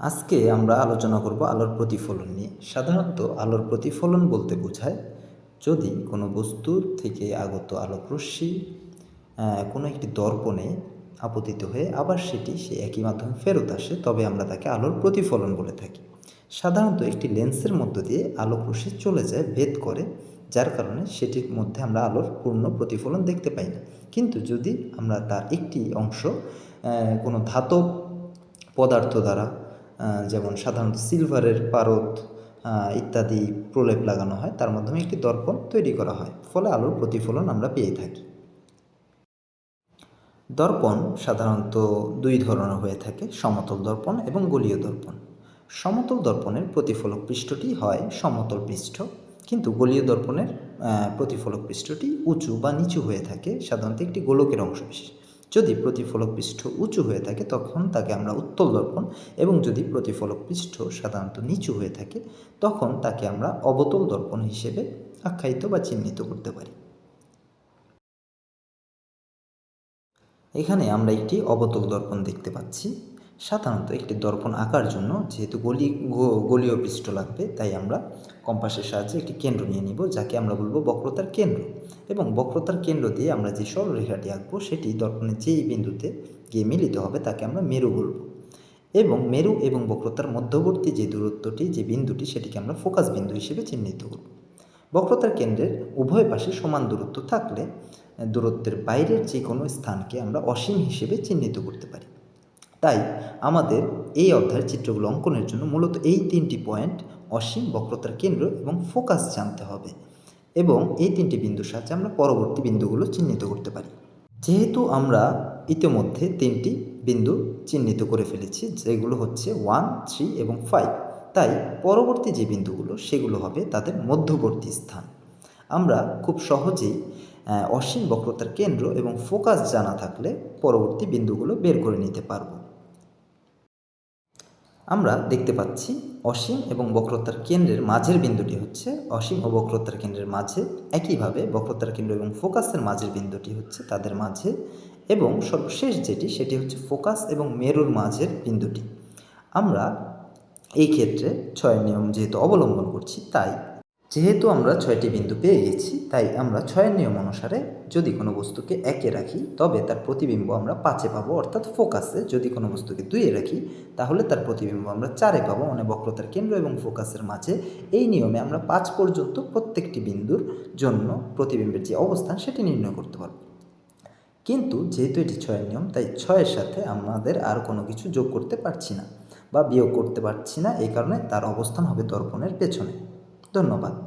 আজকে আমরা আলোচনা করব আলোর প্রতিফলন নিয়ে। সাধারণত আলোর প্রতিফলন বলতে বোঝায় যদি কোনো বস্তু থেকে আগত আলোক কোনো একটি দর্পণে আপতিত হয়ে আবার সেটি সে একই মাধ্যমে ফেরত আসে, তবে আমরা তাকে আলোর প্রতিফলন বলে থাকি। সাধারণত একটি লেন্সের মধ্য দিয়ে আলোক চলে যায়, ভেদ করে, যার কারণে সেটির মধ্যে আমরা আলোর পূর্ণ প্রতিফলন দেখতে পাই না। কিন্তু যদি আমরা তার একটি অংশ কোনো ধাতব পদার্থ দ্বারা যেমন সাধারণত সিলভারের পারদ ইত্যাদি প্রলেপ লাগানো হয়, তার মাধ্যমে একটি দর্পণ তৈরি করা হয়। ফলে আলোর প্রতিফলন আমরা পেয়ে থাকি। দর্পণ সাধারণত দুই ধরনের হয়ে থাকে, সমতল দর্পণ এবং গলীয় দর্পণ। সমতল দর্পণের প্রতিফলক পৃষ্ঠটি হয় সমতল পৃষ্ঠ, কিন্তু গলীয় দর্পণের প্রতিফলক পৃষ্ঠটি উঁচু বা নিচু হয়ে থাকে, সাধারণত একটি গোলকের অংশবিশেষ যদি প্রতিফলক পৃষ্ঠ উঁচু হয়ে থাকে, তখন তাকে আমরা উত্তল দর্পণ এবং যদি প্রতিফলক পৃষ্ঠ সাধারণত নিচু হয়ে থাকে, তখন তাকে আমরা অবতল দর্পণ হিসেবে আখ্যায়িত বা চিহ্নিত করতে পারি। এখানে আমরা একটি অবতল দর্পণ দেখতে পাচ্ছি। সাধারণত একটি দর্পণ আঁকার জন্য যেহেতু গলি গলীয় পৃষ্ঠ লাগবে, তাই আমরা কম্পাসের সাহায্যে একটি কেন্দ্র নিয়ে নিব, যাকে আমরা বলব বক্রতার কেন্দ্র। এবং বক্রতার কেন্দ্র দিয়ে আমরা যে সরলরেখাটি আঁকবো, সেটি দর্পণের যেই বিন্দুতে গিয়ে মিলিত হবে, তাকে আমরা মেরু বলব। এবং মেরু এবং বক্রতার মধ্যবর্তী যে দূরত্বটি, যে বিন্দুটি, সেটিকে আমরা ফোকাস বিন্দু হিসেবে চিহ্নিত করব। বক্রতার কেন্দ্রের উভয় পাশে সমান দূরত্ব থাকলে, দূরত্বের বাইরের যে কোনো স্থানকে আমরা অসীম হিসেবে চিহ্নিত করতে পারি। তাই আমাদের এই অধ্যায়ের চিত্রগুলো অঙ্কনের জন্য মূলত এই তিনটি পয়েন্ট অসীম বক্রতার কেন্দ্র এবং ফোকাস জানতে হবে এবং এই তিনটি বিন্দুর সাহায্যে আমরা পরবর্তী বিন্দুগুলো চিহ্নিত করতে পারি। যেহেতু আমরা ইতিমধ্যে তিনটি বিন্দু চিহ্নিত করে ফেলেছি, যেগুলো হচ্ছে ওয়ান থ্রি এবং ফাইভ তাই পরবর্তী যে বিন্দুগুলো সেগুলো হবে তাদের মধ্যবর্তী স্থান। আমরা খুব সহজেই অসীম বক্রতার কেন্দ্র এবং ফোকাস জানা থাকলে পরবর্তী বিন্দুগুলো বের করে নিতে পারব। আমরা দেখতে পাচ্ছি অসীম এবং বক্রতার কেন্দ্রের মাঝের বিন্দুটি হচ্ছে অসীম ও বক্রতার কেন্দ্রের মাঝে। একইভাবে বক্রতার কেন্দ্র এবং ফোকাসের মাঝের বিন্দুটি হচ্ছে তাদের মাঝে এবং সর্বশেষ যেটি, সেটি হচ্ছে ফোকাস এবং মেরুর মাঝের বিন্দুটি। আমরা এই ক্ষেত্রে ছয় নিয়ম যেহেতু অবলম্বন করছি, তাই যেহেতু আমরা ছয়টি বিন্দু পেয়ে গেছি, তাই আমরা ছয়ের নিয়ম অনুসারে যদি কোনো বস্তুকে একে রাখি, তবে তার প্রতিবিম্ব আমরা পাঁচে পাবো, অর্থাৎ ফোকাসে যদি কোনো বস্তুকে দুইয়ে রাখি, তাহলে তার প্রতিবিম্ব আমরা চারে পাবো মানে বক্রতার কেন্দ্র এবং ফোকাসের মাঝে। এই নিয়মে আমরা পাঁচ পর্যন্ত প্রত্যেকটি বিন্দুর জন্য প্রতিবিম্বের যে অবস্থান, সেটি নির্ণয় করতে পারব। কিন্তু যেহেতু এটি ছয়ের নিয়ম, তাই ছয়ের সাথে আমাদের আর কোনো কিছু যোগ করতে পারছি না, বা বিয়োগ করতে পারছি না, এই কারণে তার অবস্থান হবে দর্পণের পেছনে। ধন্যবাদ।